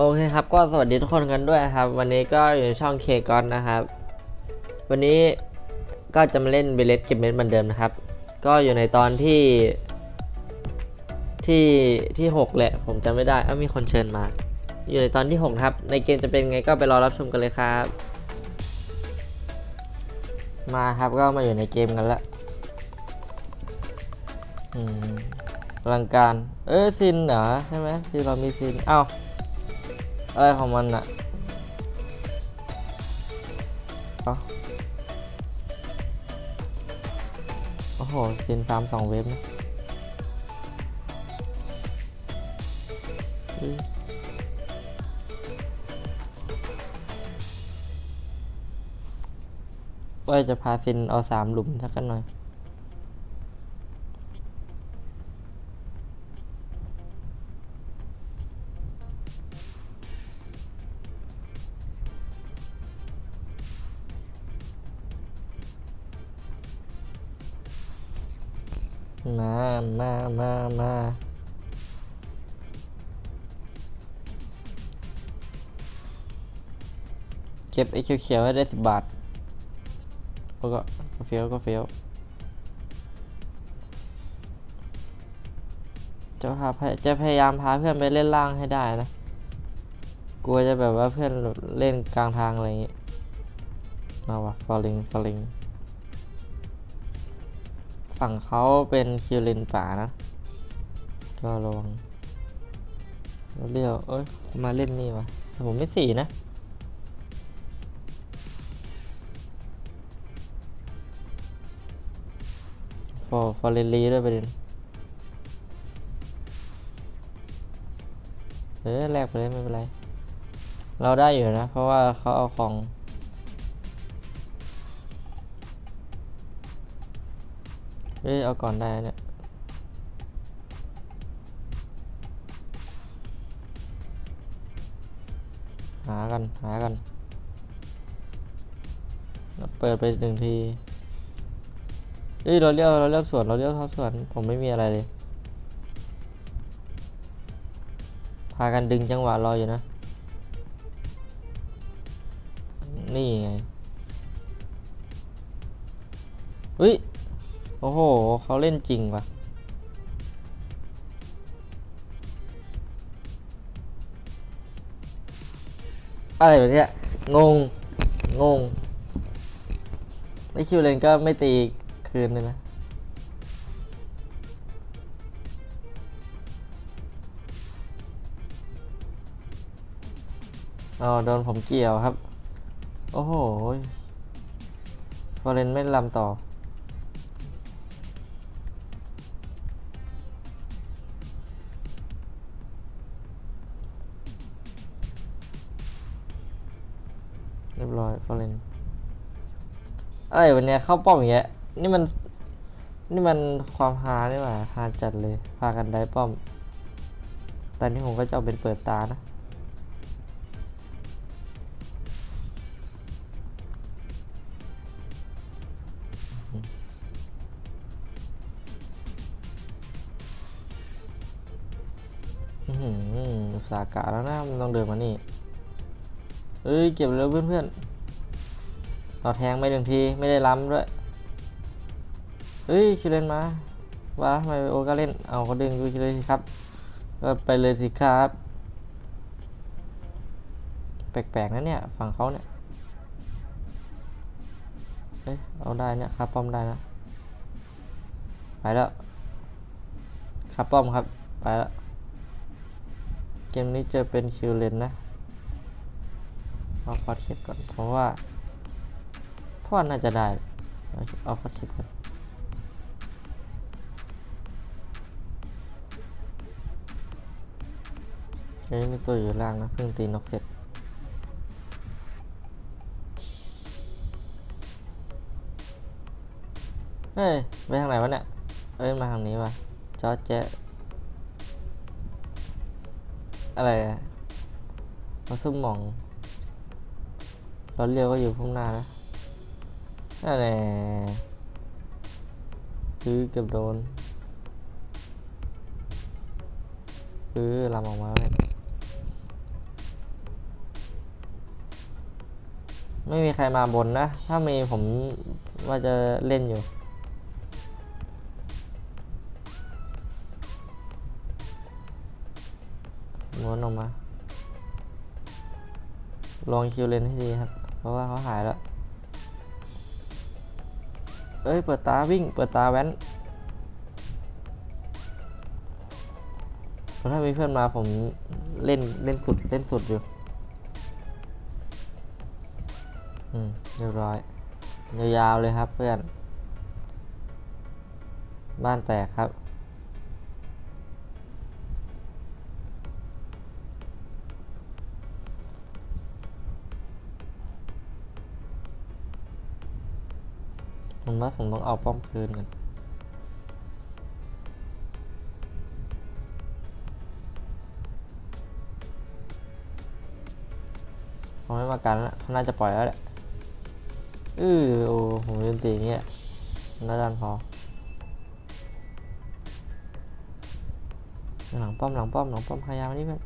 โอเคครับ ก็สวัสดีทุกคนกันด้วยครับ วันนี้ก็อยู่ในช่องเคกอนนะครับ วันนี้ก็จะมาเล่นเบเลสเก็บเม็ดเหมือนเดิมนะครับ ก็อยู่ในตอนที่ที่ที่หกแหละ ผมจำไม่ได้เอ้ามีคนเชิญมา อยู่ในตอนที่หกครับ ในเกมจะเป็นไงก็ไปรอรับชมกันเลยครับ มาครับก็มาอยู่ในเกมกันละอืมลังการ เอ้ยซินเหรอใช่ไหมที่เรามีซิน เอ้า อะไรของมันอะโอ้โหซินฟาร์มสองเว็บนะว่าจะพาซินเอาสามหลุมสักกันหน่อย มามามามาเก็บไอ้เขียวๆให้ได้สิบบาทแล้วก็ก็เฟี้ยวก็เฟี้ยวจะพาพยจะพยายามพาเพื่อนไปเล่นล่างให้ได้นะ กลัวจะแบบว่าเพื่อนเล่นกลางทางอะไรอย่างงี้มาวะฟอลลิงฟอลลิง ฝั่งเขาเป็นคิวเลนป่านะ ก็ระวังเรียวเอ้ย มาเล่นนี่วะแต่ผมไม่สี่นะ ฟอฟอร์เรนลีด้วยประเด็นเออแลกไปเลยไม่เป็นไร เราได้อยู่นะ เพราะว่าเขาเอาของ เอ้ยเอาก่อนได้เนี่ยหากัน หากัน เปิดไปหนึ่งทีเอ้ยเราเลี้ยวเราเลี้ยวสวนเราเลี้ยวเข้าสวน ผมไม่มีอะไรเลย พากันดึงจังหวะรออยู่นะ นี่ไงเฮ้ย โอ้โห เขาเล่นจริงว่ะอะไรแบบเนี้ยงง งงไอคิวเลนก็ไม่ตีคืนเลยนะ อ๋อ โดนผมเกี่ยวครับ โอ้โหฟอเรนไม่ลำต่อ อะไรวันเนี้ยเข้าป้อมอย่างเงี้ยนี่มัน นี่มันความฮานี่หว่าฮาจัดเลย พากันได้ป้อม แตอนนี้ผมก็จะเอาเป็นเปิดตานะอื้อหืออุตสากะแล้วนะมันต้องเดินมานี่ เอ้ย เก็บแล้วเพื่อนๆ เราแทงไปหนึ่งทีไม่ได้ล้ำด้วยเฮ้ยคิเลนมาว่าทำไมโอก็เล่นเอาก็ดึงดูคิเลนสิครับ ก็ไปเลยสิครับ แปลกๆนะเนี่ยฝั่งเขาเนี่ยเอ้ยเอาได้เนี่ยครับป้อมได้นะไปแล้วครับป้อมครับไปแล้วเกมนี้จะเป็นคิวเลนนะเอาฟอสเช็คก่อนเพราะว่า พราะว่าน่าจะได้ เอาเอาฟอสเช็คก่อนเอ้ยมีตัวอยู่ล่างนะเพิ่งตีนกเสร็จเฮ้ยไปทางไหนวะเนี่ย เอ้ยมาทางนี้วะจอแจ๊ะอะไรอะมาซุ่มหมองรถเรียวก็อยู่ข้างหน้านะ อะไรคือเกือบโดนคือลำออกมา ไม่มีใครมาบนนะ ถ้ามีผมว่าจะเล่นอยู่ม้วนออกมา ลองคิวเลนให้ดีครับ เพราะว่าเขาหายแล้ว อ้ย เปิดตาวิ่ง เปิดตาแว้นถ้ามีเพื่อนมาผมเล่นเล่นสุดเล่นสุดอยู่ อืมเรียบร้อย ยาวๆเลยครับเพื่อน บ้านแตกครับ มาผมต้องเอาป้อมคืนกันเขาไม่มากันแล้วเขาน่าจะปล่อยแล้วแหละอือโอ้ผมลืมตีอย่างเงี้ยน่าดันพอ หลังป้อมหลังป้อมหลังป้อมพยายามนี่เพื่อน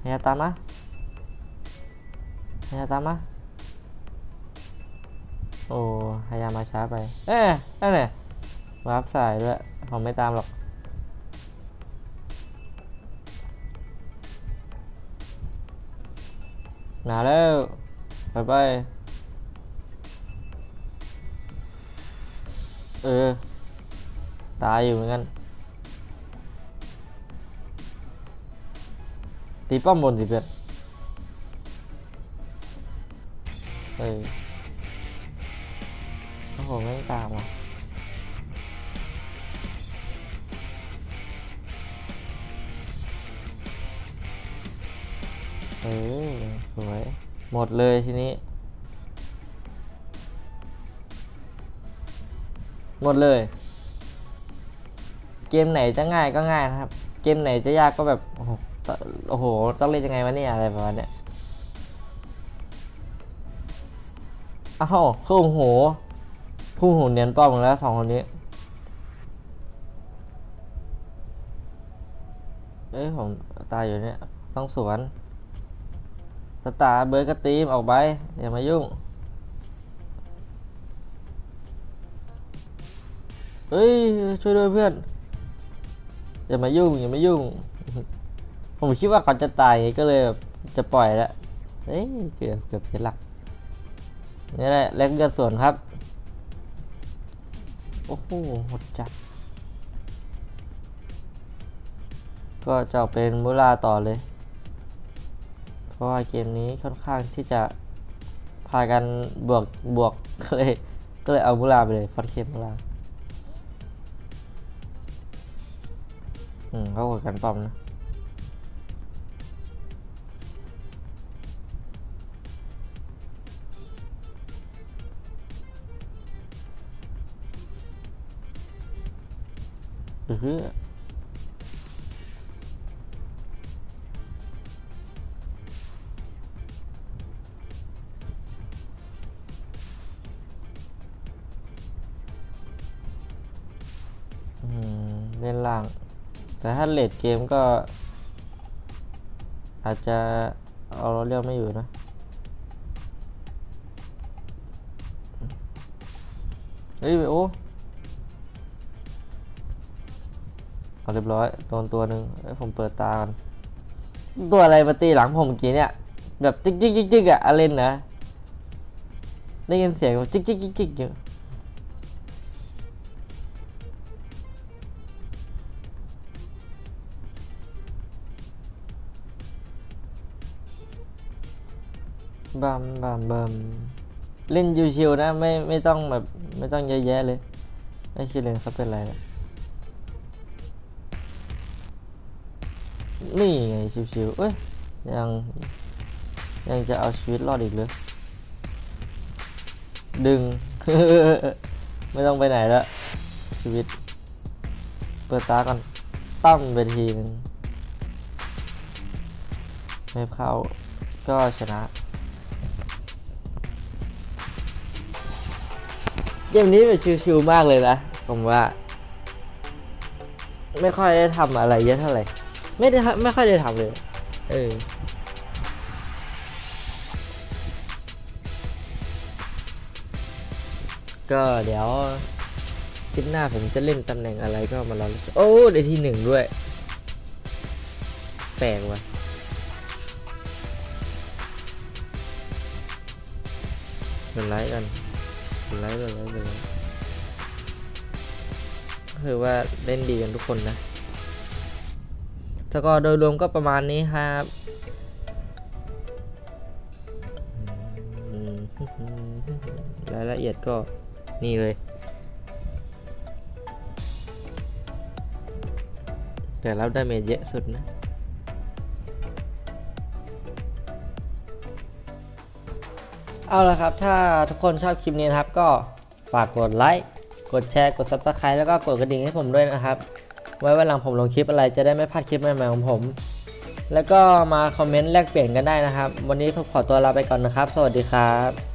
พยายามตามมาพยายามตามมา โอ้พยายามมาช้าไป เอ๊ะนั่นแหละวาร์ปสายด้วยผมไม่ตามหรอก มาแล้ว ไปไป เออ ตายอยู่เหมือนกัน ตีป้อมบนสิเพื่อนเฮ้ยโอ้ โหไม่ตามอะเออสวย หมดเลยทีนี้ หมดเลย เกมไหนจะง่ายก็ง่ายนะครับ เกมไหนจะยากก็แบบ โอ้โหตโอ้โห ต้องเล่นยังไงวะเนี่ยอะไรประมาณเนี้ยอ้าวคู่หู คู่หูเนียนป้อมแล้วสองคนนี้เอ้ยผมตายอยู่เนี่ย ต้องสวนสตาร์เบิร์กระตีมออกไป อย่ามายุ่งเฮ้ย ช่วยด้วยเพื่อน อย่ามายุ่ง อย่ามายุ่ง ผมคิดว่าเขาจะตายก็เลยแบบจะปล่อยแล้วเอ้ย เกือบเกือบเสียหลักนี่แหละเล็กเลือดส่วนครับ โอ้โหหดจัด ก็จะเป็นมูลาต่อเลย เพราะว่าเกมนี้ค่อนข้างที่จะพากันบวกบวกก็เลยก็เลยเอามูลาไปเลยฟอดเคมมูลาอืมเขากดกันป้อมนะ อือฮึอืมเล่นล่าง แต่ถ้าเลดเกมก็ อาจจะเอาเราเรียกไม่อยู่นะ เฮ้ยโอ้ เรียบร้อยโดนตัวหนึ่งเอ้ยผมเปิดตาก่อนตัวอะไรมาตีหลังผมเมื่อกี้เนี่ย แบบจิ๊กจิ๊กจิ๊กจิ๊กอะอาเลนนะได้ยินเสียงจิ๊กจิ๊กจิ๊กจิ๊กอยู่บัมบัมบัมเล่นชิวๆนะ ไม่ไม่ต้องแบบ ไม่ต้องเยอะแยะเลย ไม่คิดเลยเขาเป็นอะไรนะ นี่ไงชิวๆเอ้ยยังยังจะเอาชีวิตรอดอีกเลยดึง ไม่ต้องไปไหนแล้วชีวิต เปิดตาก่อนตั้มไปทีนึงไม่เข้าก็ชนะ เกมนี้แบบชิวๆมากเลยนะ ผมว่า ไม่ค่อยได้ทำอะไรเยอะเท่าไหร่ ไม่ได้ไม่ค่อยได้ทำเลย เออก็เดี๋ยวคลิปหน้าผมจะเล่นตำแหน่งอะไรก็มารอโอ้ได้ที่หนึ่งด้วย แปลกว่ะกดไลค์กันกดไลค์กดไลค์กดไลค์ก็คือว่าเล่นดีกันทุกคนนะ สกอร์โดยรวมก็ประมาณนี้ครับรายละเอียดก็นี่เลย แต่รับได้เมจเยอะสุดนะเอาละครับ ถ้าทุกคนชอบคลิปนี้นะครับ ก็ฝากกดไลค์ กดแชร์ กด subscribe แล้วก็กดกระดิ่งให้ผมด้วยนะครับ ไว้วันหลังผมลงคลิปอะไรจะได้ไม่พลาดคลิปใหม่ๆของผม แล้วก็มาคอมเมนต์แลกเปลี่ยนกันได้นะครับ วันนี้ผมขอตัวลาไปก่อนนะครับ สวัสดีครับ